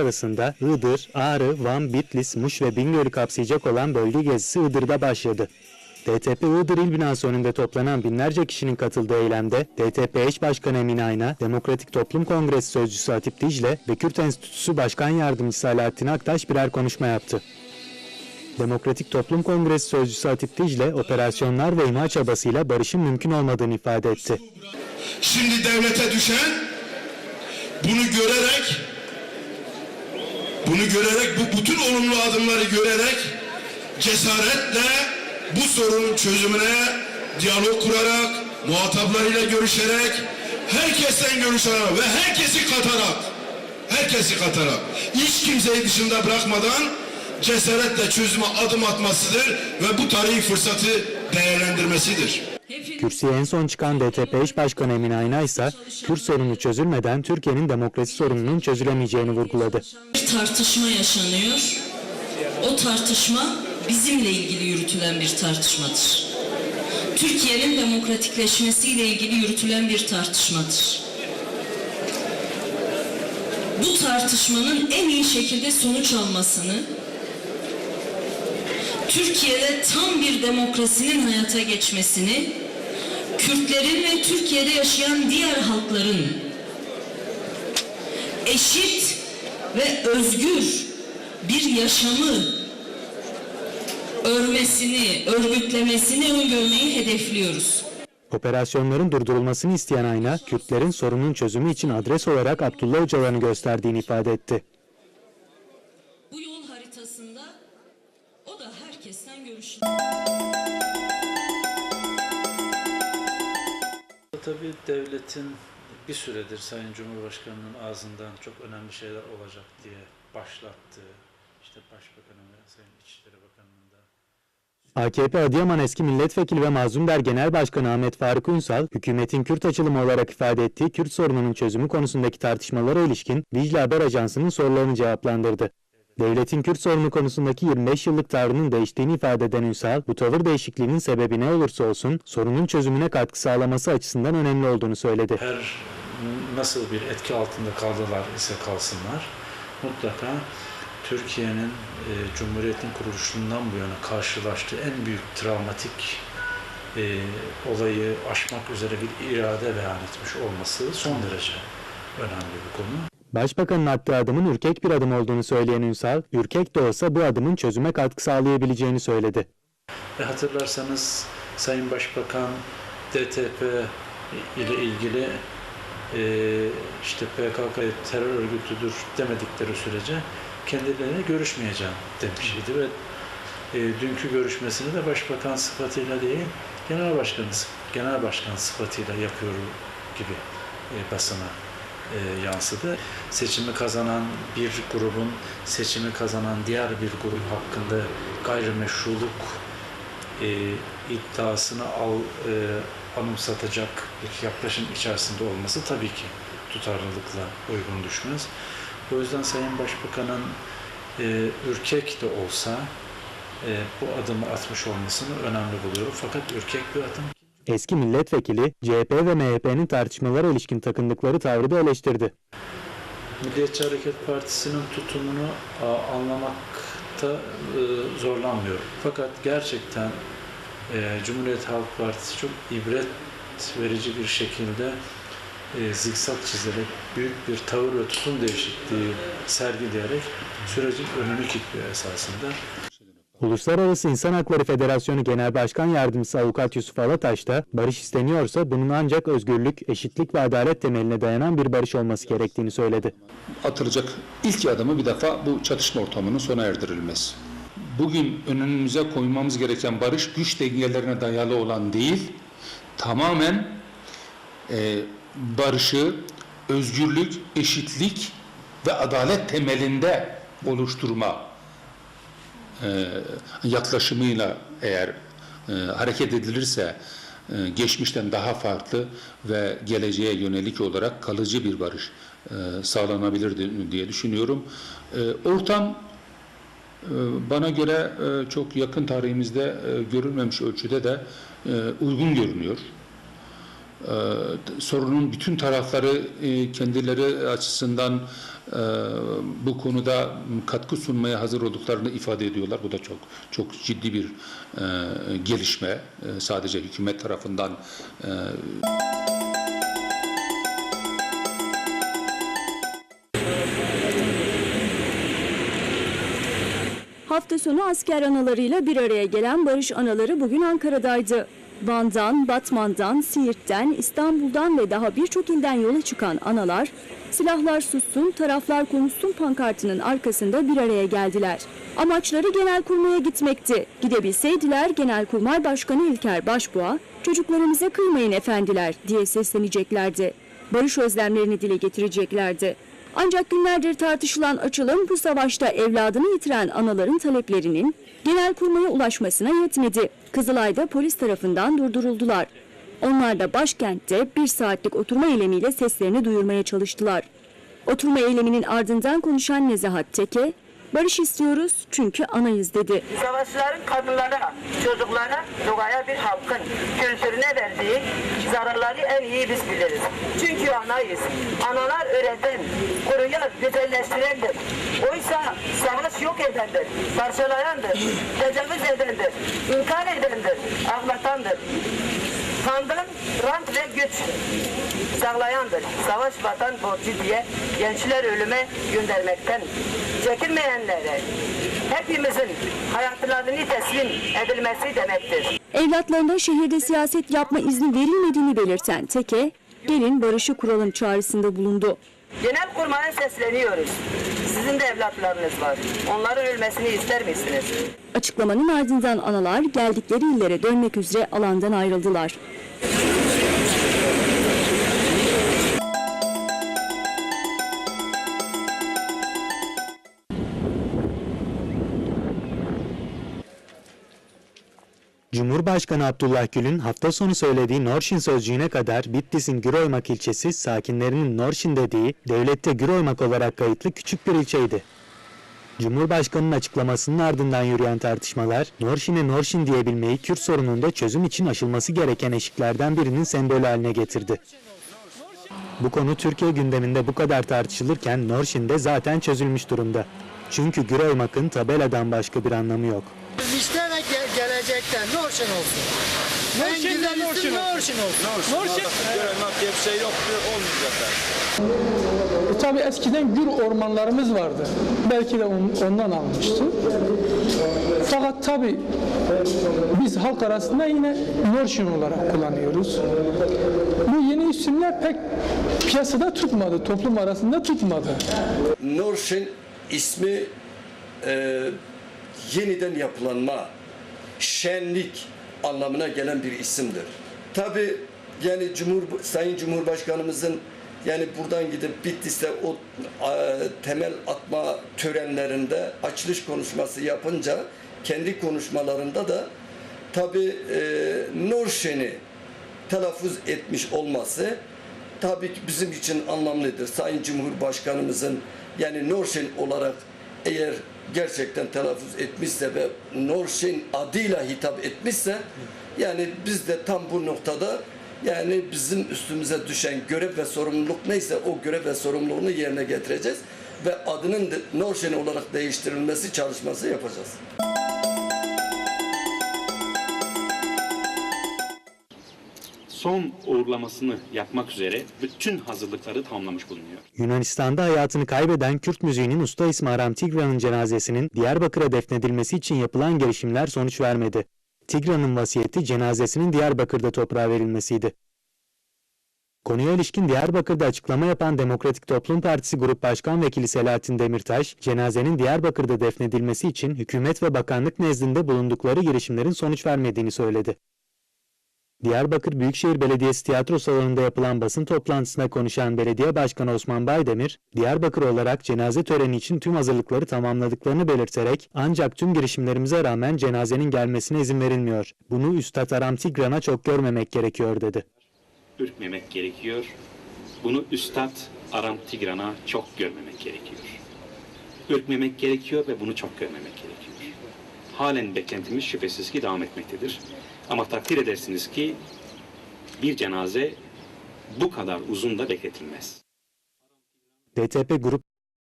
arasında Iğdır, Ağrı, Van, Bitlis, Muş ve Bingöl'ü kapsayacak olan bölge gezisi Iğdır'da başladı. DTP Iğdır İl Binası önünde toplanan binlerce kişinin katıldığı eylemde DTP eş başkanı Emine Ayna, Demokratik Toplum Kongresi Sözcüsü Hatip Dicle ve Kürt Enstitüsü Başkan Yardımcısı Alaaddin Aktaş birer konuşma yaptı. Demokratik Toplum Kongresi Sözcüsü Hatip Dicle, operasyonlar ve imha çabasıyla barışın mümkün olmadığını ifade etti. Şimdi devlete düşen bunu görerek bunu görerek bu bütün olumlu adımları görerek cesaretle bu sorunun çözümüne diyalog kurarak muhataplarıyla görüşerek herkesten görüş alarak ve herkesi katarak herkesi katarak hiç kimseyi dışında bırakmadan cesaretle çözüme adım atmasıdır ve bu tarihi fırsatı değerlendirmesidir. Kürsüye en son çıkan DTP eş başkanı Emine Ayna ise Kürt sorunu çözülmeden Türkiye'nin demokrasi sorununun çözülemeyeceğini vurguladı. Bir tartışma yaşanıyor. O tartışma bizimle ilgili yürütülen bir tartışmadır. Türkiye'nin demokratikleşmesiyle ilgili yürütülen bir tartışmadır. Bu tartışmanın en iyi şekilde sonuç almasını, Türkiye'de tam bir demokrasinin hayata geçmesini, Kürtlerin ve Türkiye'de yaşayan diğer halkların eşit ve özgür bir yaşamı örmesini, örgütlemesini öngörmeyi hedefliyoruz. Operasyonların durdurulmasını isteyen Ayna, Kürtlerin sorunun çözümü için adres olarak Abdullah Öcalan'ı gösterdiğini ifade etti. Tabii devletin bir süredir Sayın Cumhurbaşkanı'nın ağzından çok önemli şeyler olacak diye başlattığı, işte Başbakanı ve Sayın İçişleri Bakanı'nın da AKP Adıyaman eski milletvekili ve Mazlumder Genel Başkanı Ahmet Faruk Ünsal, hükümetin Kürt açılımı olarak ifade ettiği Kürt sorununun çözümü konusundaki tartışmalara ilişkin Dicle Haber Ajansı'nın sorularını cevaplandırdı. Devletin Kürt sorunu konusundaki 25 yıllık tavrının değiştiğini ifade eden Ünsal, bu tavır değişikliğinin sebebi ne olursa olsun sorunun çözümüne katkı sağlaması açısından önemli olduğunu söyledi. her nasıl bir etki altında kaldılar ise kalsınlar mutlaka Türkiye'nin e, Cumhuriyet'in kuruluşundan bu yana karşılaştığı en büyük travmatik e, olayı aşmak üzere bir irade beyan etmiş olması son derece önemli bir konu. Başbakanın attığı adımın ürkek bir adım olduğunu söyleyen Ünsal, ürkek de olsa bu adımın çözüme katkı sağlayabileceğini söyledi. Ve hatırlarsanız Sayın Başbakan DTP ile ilgili e, işte PKK terör örgütüdür demedikleri sürece kendilerine görüşmeyeceğim demişti ve e, dünkü görüşmesini de başbakan sıfatıyla değil genel başkan genel başkan sıfatıyla yapıyor gibi e, basına e, yansıdı. Seçimi kazanan bir grubun seçimi kazanan diğer bir grup hakkında gayrimeşruluk e, iddiasını al, e, anımsatacak bir yaklaşım içerisinde olması tabii ki tutarlılıkla uygun düşmez. O yüzden Sayın Başbakan'ın e, ürkek de olsa e, bu adımı atmış olmasını önemli buluyorum. Fakat ürkek bir adım Eski milletvekili, CHP ve MHP'nin tartışmalara ilişkin takındıkları tavrı da eleştirdi. Milliyetçi Hareket Partisi'nin tutumunu anlamakta e, zorlanmıyorum. Fakat gerçekten e, Cumhuriyet Halk Partisi çok ibret verici bir şekilde e, zikzak çizerek büyük bir tavır ve tutum değişikliği sergileyerek sürecin önünü kilitliyor esasında. Uluslararası İnsan Hakları Federasyonu Genel Başkan Yardımcısı Avukat Yusuf Alataş da barış isteniyorsa bunun ancak özgürlük, eşitlik ve adalet temeline dayanan bir barış olması gerektiğini söyledi. atılacak ilk adımı bir defa bu çatışma ortamının sona erdirilmesi. Bugün önümüze koymamız gereken barış güç dengelerine dayalı olan değil, tamamen e, barışı özgürlük, eşitlik ve adalet temelinde oluşturma yaklaşımıyla eğer e, hareket edilirse e, geçmişten daha farklı ve geleceğe yönelik olarak kalıcı bir barış e, sağlanabilir di- diye düşünüyorum. E, ortam e, bana göre e, çok yakın tarihimizde e, görülmemiş ölçüde de e, uygun görünüyor. Sorunun bütün tarafları e, kendileri açısından e, bu konuda katkı sunmaya hazır olduklarını ifade ediyorlar. Bu da çok çok ciddi bir e, gelişme. E, sadece hükümet tarafından e, Hafta sonu asker analarıyla bir araya gelen barış anaları bugün Ankara'daydı. Van'dan, Batman'dan, Siirt'ten, İstanbul'dan ve daha birçok ilden yola çıkan analar, silahlar sussun, taraflar konuşsun pankartının arkasında bir araya geldiler. Amaçları Genelkurmay'a gitmekti. Gidebilseydiler Genelkurmay Başkanı İlker Başbuğ'a, çocuklarımıza kıymayın efendiler diye sesleneceklerdi. Barış özlemlerini dile getireceklerdi. Ancak günlerdir tartışılan açılım bu savaşta evladını yitiren anaların taleplerinin Genelkurmay'a ulaşmasına yetmedi. Kızılay'da polis tarafından durduruldular. Onlar da başkentte bir saatlik oturma eylemiyle seslerini duyurmaya çalıştılar. Oturma eyleminin ardından konuşan Nezahat Teke, barış istiyoruz çünkü anayız dedi. Savaşçıların kadınlara, çocuklara, doğaya bir halkın kültürüne verdiği zararları en iyi biz biliriz. Çünkü anayız. Analar öğreten, koruyan, güzelleştirendir. Oysa savaş yok edendir, parçalayandır, tecavüz edendir, inkar edendir, ağlatandır. Kandan, rant ve güç sağlayandır. Savaş vatan borcu diye gençler ölüme göndermekten çekinmeyenlere hepimizin hayatlarını teslim edilmesi demektir. Evlatlarına şehirde siyaset yapma izni verilmediğini belirten Teke, gelin barışı kuralım çağrısında bulundu. Genel kurmaya sesleniyoruz. Sizin de evlatlarınız var. Onların ölmesini ister misiniz? Açıklamanın ardından analar geldikleri illere dönmek üzere alandan ayrıldılar. Cumhurbaşkanı Abdullah Gül'ün hafta sonu söylediği Norşin sözcüğüne kadar Bitlis'in Güroymak ilçesi sakinlerinin Norşin dediği devlette Güroymak olarak kayıtlı küçük bir ilçeydi. Cumhurbaşkanının açıklamasının ardından yürüyen tartışmalar, Norşin'e Norşin diyebilmeyi Kürt sorununda çözüm için aşılması gereken eşiklerden birinin sembolü haline getirdi. Bu konu Türkiye gündeminde bu kadar tartışılırken Norşin de zaten çözülmüş durumda. Çünkü Güroymak'ın tabeladan başka bir anlamı yok. İşte ve ge- gelecekte Norşin olsun. En güzel isim Norşin olsun. Norşin. diye bir şey yoktur, olmayacak. E, tabii eskiden gür ormanlarımız vardı. Belki de on- ondan almıştı. Fakat tabii biz halk arasında yine Norşin olarak kullanıyoruz. Bu yeni isimler pek piyasada tutmadı, toplum arasında tutmadı. Norşin ismi e, yeniden yapılanma, şenlik anlamına gelen bir isimdir. Tabi yani Cumhur Sayın Cumhurbaşkanımızın yani buradan gidip Bitlis'te o e, temel atma törenlerinde açılış konuşması yapınca kendi konuşmalarında da tabi e, Norşen'i telaffuz etmiş olması tabii ki bizim için anlamlıdır. Sayın Cumhurbaşkanımızın yani Norşen olarak eğer gerçekten telaffuz etmişse ve Norşen adıyla hitap etmişse yani biz de tam bu noktada yani bizim üstümüze düşen görev ve sorumluluk neyse o görev ve sorumluluğunu yerine getireceğiz ve adının da Norşen olarak değiştirilmesi çalışması yapacağız. Son uğurlamasını yapmak üzere bütün hazırlıkları tamamlamış bulunuyor. Yunanistan'da hayatını kaybeden Kürt müziğinin usta ismi Aram Tigra'nın cenazesinin Diyarbakır'a defnedilmesi için yapılan girişimler sonuç vermedi. Tigra'nın vasiyeti cenazesinin Diyarbakır'da toprağa verilmesiydi. Konuya ilişkin Diyarbakır'da açıklama yapan Demokratik Toplum Partisi Grup Başkan Vekili Selahattin Demirtaş, cenazenin Diyarbakır'da defnedilmesi için hükümet ve bakanlık nezdinde bulundukları girişimlerin sonuç vermediğini söyledi. Diyarbakır Büyükşehir Belediyesi tiyatro salonunda yapılan basın toplantısında konuşan Belediye Başkanı Osman Baydemir, Diyarbakır olarak cenaze töreni için tüm hazırlıkları tamamladıklarını belirterek ancak tüm girişimlerimize rağmen cenazenin gelmesine izin verilmiyor. Bunu Üstad Aram Tigran'a çok görmemek gerekiyor dedi. Ürkmemek gerekiyor. Bunu Üstad Aram Tigran'a çok görmemek gerekiyor. Ürkmemek gerekiyor ve bunu çok görmemek gerekiyor. Halen beklentimiz şüphesiz ki devam etmektedir. Ama takdir edersiniz ki bir cenaze bu kadar uzun da bekletilmez. DTP Grup